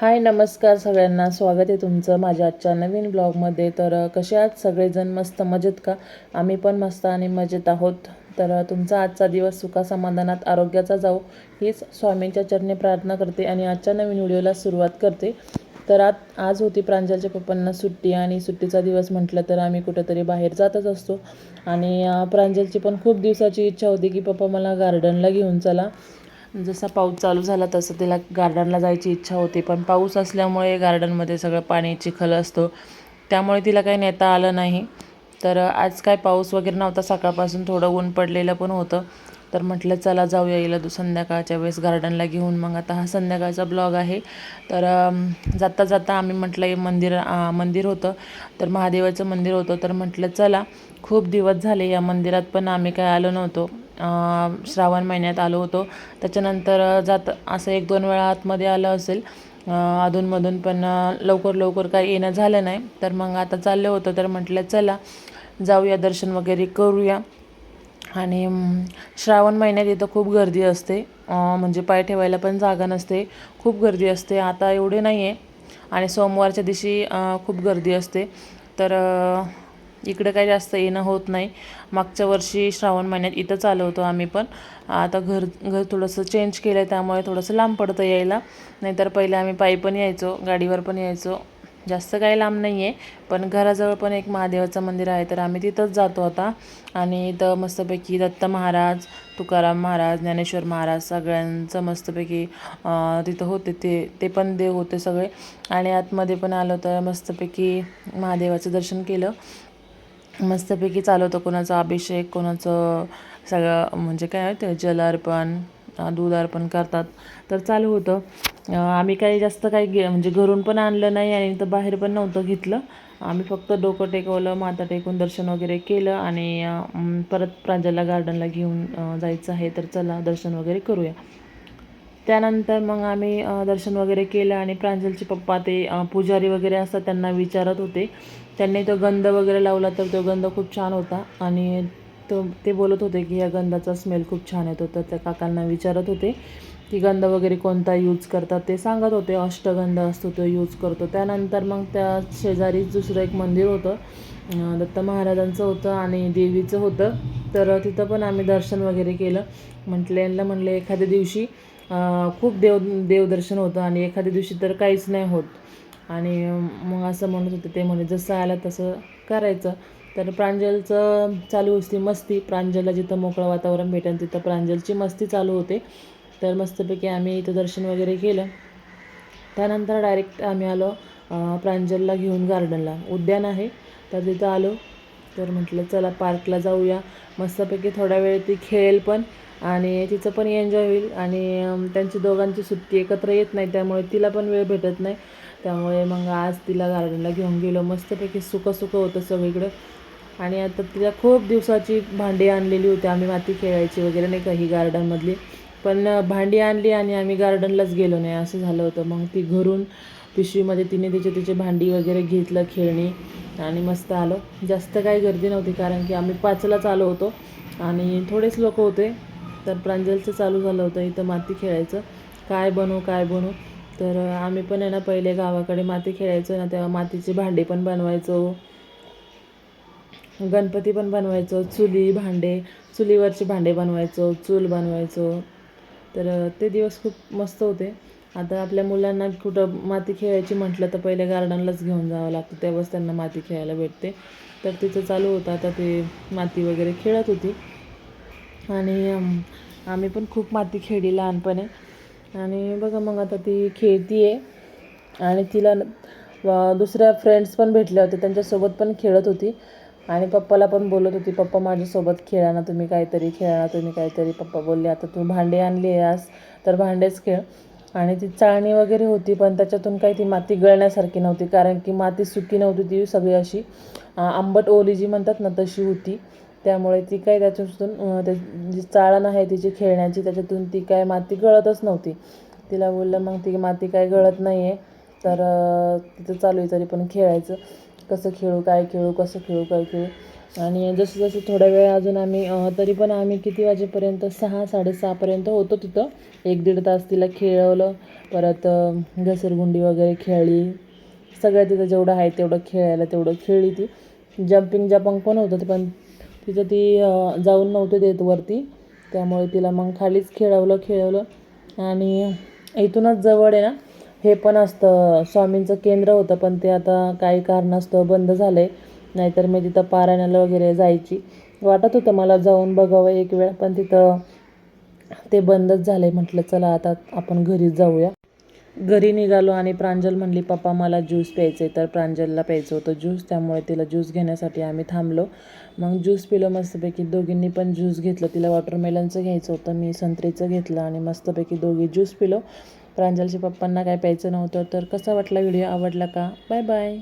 हाय नमस्कार सगळ्यांना. स्वागत आहे तुमचं माझ्या आजच्या नवीन ब्लॉगमध्ये. तर कसे आहात? सगळेजण मस्त मजेत का? आम्ही पण मस्त आणि मजेत आहोत. तर तुमचा आजचा दिवस सुखा समाधानात आरोग्याचा जाऊ हीच स्वामींच्या चरणी प्रार्थना करते आणि आजच्या नवीन व्हिडिओला सुरुवात करते. तर आज आज होती प्रांजलच्या पप्पांना सुट्टी आणि सुट्टीचा दिवस म्हटलं तर आम्ही कुठंतरी बाहेर जातच असतो. आणि प्रांजलची पण खूप दिवसाची इच्छा होती की पप्पा मला गार्डनला घेऊन चला. जसा पाऊस चालू झाला तसं तिला गार्डनला जायची इच्छा होती. पण पाऊस असल्यामुळे गार्डनमध्ये सगळं पाणी चिखल असतो. त्यामुळे तिला काही नेता आलं नाही. तर आज काय पाऊस वगैरे नव्हता. सकाळपासून थोडं ऊन पडलेलं पण होतं. तर म्हटलं चला जाऊया येईल दु संध्याकाळच्या वेळेस गार्डनला घेऊन. मग आता हा संध्याकाळचा ब्लॉग आहे. तर जाता जाता आम्ही म्हटलं हे मंदिर आ, मंदिर होतं. तर महादेवाचं मंदिर होतं. तर म्हटलं चला खूप दिवस झाले या मंदिरात पण आम्ही काय आलो नव्हतो. श्रावण महिन्यात आलो होतो. त्याच्यानंतर जात असं एक दोन वेळा आतमध्ये आलं असेल. अधूनमधून पण लवकर लवकर काही येणं झालं नाही. तर मग आता चाललं होतं. तर म्हटलं चला जाऊया दर्शन वगैरे करूया. आणि श्रावण महिन्यात इथं खूप गर्दी असते. म्हणजे पाय ठेवायला पण जागा नसते. खूप गर्दी असते. आता एवढे नाही आहे आणि सोमवारच्या दिवशी खूप गर्दी असते. तर इकडं काही जास्त येणं होत नाही. मागच्या वर्षी श्रावण महिन्यात इथंच आलो होतो आम्ही पण. आता घर घर थोडंसं चेंज केलं आहे त्यामुळे थोडंसं लांब पडतं यायला. नाहीतर पहिले आम्ही पायी पण यायचो गाडीवर पण यायचो. जास्त काही लांब नाही आहे पण घराजवळ पण एक महादेवाचं मंदिर आहे तर आम्ही तिथंच जातो आता. आणि इथं मस्तपैकी दत्त महाराज तुकाराम महाराज ज्ञानेश्वर महाराज सगळ्यांचं मस्तपैकी तिथं होते ते ते पण देव होते सगळे. आणि आतमध्ये पण आलो तर मस्तपैकी महादेवाचं दर्शन केलं. मस्तपैकी चालू होतं कोणाचा अभिषेक कोणाचं सगळं म्हणजे काय ते जलार्पण दूध अर्पण करतात. तर चालू होतं. आम्ही काही जास्त काही घे म्हणजे घरून पण आणलं नाही आणि तर बाहेर पण नव्हतं घेतलं. आम्ही फक्त डोकं टेकवलं माता टेकून दर्शन वगैरे केलं आणि परत प्रांजलला गार्डनला घेऊन जायचं आहे तर चला दर्शन वगैरे करूया. त्यानंतर मग आम्ही दर्शन वगैरे केलं आणि प्रांजलचे पप्पा ते पुजारी वगैरे असतात त्यांना विचारत होते. त्यांनी तो गंध वगैरे लावला तर तो गंध खूप छान होता. आणि तो ते बोलत होते की या गंधाचा स्मेल खूप छान येतो. तर त्या काकांना विचारत होते की गंध वगैरे कोणता यूज करतात? ते सांगत होते अष्टगंध असतो तो यूज करतो. त्यानंतर मग त्या शेजारीच दुसरं एक मंदिर होतं. दत्त महाराजांचं होतं आणि देवीचं होतं. तर तिथं पण आम्ही दर्शन वगैरे केलं. म्हटलं यांना म्हणलं एखाद्या दिवशी खूप देव देवदर्शन होतं आणि एखाद्या दिवशी तर काहीच नाही होत. आणि मग असं म्हणत होते ते म्हणे जसं आलं तसं करायचं. तर प्रांजलचं चालू असते मस्ती. प्रांजलला जिथं मोकळं वातावरण भेटेल तिथं प्रांजलची मस्ती चालू होते. तर मस्तपैकी आम्ही इथं दर्शन वगैरे केलं. त्यानंतर डायरेक्ट आम्ही आलो प्रांजलला घेऊन गार्डनला उद्यान आहे तर तिथं आलो. तर म्हटलं चला पार्कला जाऊया. मस्तपैकी थोडा वेळ ती खेळेल पण. आणि तिचं पण एन्जॉय होईल. आणि त्यांची दोघांची सुट्टी एकत्र येत नाही त्यामुळे तिला पण वेळ भेटत नाही. त्यामुळे मग आज तिला गार्डनला घेऊन गेलो. मस्तपैकी सुकं सुकं होतं सगळीकडं. आणि आता तिला खूप दिवसाची भांडी आणलेली होती. आम्ही माती खेळायची वगैरे नाही का ही गार्डनमधली. पण भांडी आणली आणि आम्ही गार्डनलाच गेलो नाही. असं झालं होतं. मग ती घरून पिशवीमध्ये तिने तिचे तिचे भांडी वगैरे घेतलं खेळणी आणि मस्त आलो. जास्त काही गर्दी नव्हती कारण की आम्ही पाचलाच आलो होतो. आणि थोडेच लोक होते. तर प्रांजलचं चालू झालं होतं इथं माती खेळायचं. काय बनवू काय बनवू? तर आम्ही पण आहे ना पहिले गावाकडे माती खेळायचो ना तेव्हा मातीची भांडी पण बनवायचो. गणपती पण बनवायचो चुली भांडे चुलीवरचे भांडे बनवायचो चूल बनवायचो. तर ते दिवस खूप मस्त होते. आता आपल्या मुलांना कुठं माती खेळायची म्हटलं तर पहिले गार्डनलाच घेऊन जावं लागतं तेव्हाच त्यांना माती खेळायला भेटते. तर तिचं चालू होतं आता ते माती वगैरे खेळत होती. आणि आम्ही पण खूप माती खेळली लहानपणी. आणि बघा मग आता ती खेळती आहे आणि तिला दुसऱ्या फ्रेंड्स पण भेटले होते त्यांच्यासोबत पण खेळत होती. आणि पप्पाला पण बोलत होती पप्पा माझ्यासोबत खेळा ना तुम्ही काहीतरी खेळा ना तुम्ही काहीतरी. पप्पा बोलले आता तू भांडे आणली आज तर भांडेच खेळ. आणि ती चाळणी वगैरे होती पण त्याच्यातून काही ती माती गळण्यासारखी नव्हती कारण की माती सुकी नव्हती ती सगळी अशी. आंबट ओली जी म्हणतात ना तशी होती. त्यामुळे ती काय त्याच्यातून त्या जी चाळण आहे तिची खेळण्याची त्याच्यातून ती काय माती गळतच नव्हती. तिला बोललं मग ती माती काय गळत नाही आहे तर तिथं चालू आहे तरी पण खेळायचं. कसं खेळू काय खेळू कसं खेळू काय खेळू. आणि जसं जसं थोड्या वेळ अजून आम्ही तरी पण आम्ही किती वाजेपर्यंत सहा साडेसहापर्यंत होतो तिथं. एक दीड तास तिला खेळवलं. परत घसरगुंडी वगैरे खेळली. सगळं तिथं जेवढं आहे तेवढं खेळायला तेवढं खेळली ती. जम्पिंग जपंग पण होतं ते पण तिथं ती जाऊन नव्हते देत वरती. त्यामुळे तिला मग खालीच खेळवलं खेळवलं. आणि इथूनच जवळ आहे ना हे पण असतं. स्वामींचं केंद्र होतं पण ते आता काही कारणास्तव बंद झालं आहे नाहीतर मी तिथं पारायणाला वगैरे जायची. वाटत होतं मला जाऊन बघावं एक वेळ पण तिथं ते बंदच झालं आहे म्हटलं चला आता आपण घरीच जाऊया. घरी निघालो आणि प्रांजल म्हणली पप्पा मला ज्यूस प्यायचं आहे तर प्रांजलला प्यायचं होतं ज्यूस त्यामुळे तिला ज्यूस घेण्यासाठी आम्ही थांबलो. मग ज्यूस पिलो मस्तपैकी. दोघींनी पण ज्यूस घेतलं. तिला वॉटरमेलनचं घ्यायचं होतं मी संत्रीचं घेतलं आणि मस्तपैकी दोघी ज्यूस पिलो. प्रांजलच्या पप्पांना काय प्यायचं नव्हतं तर कसा वाटला व्हिडिओ आवडला का? Bye bye.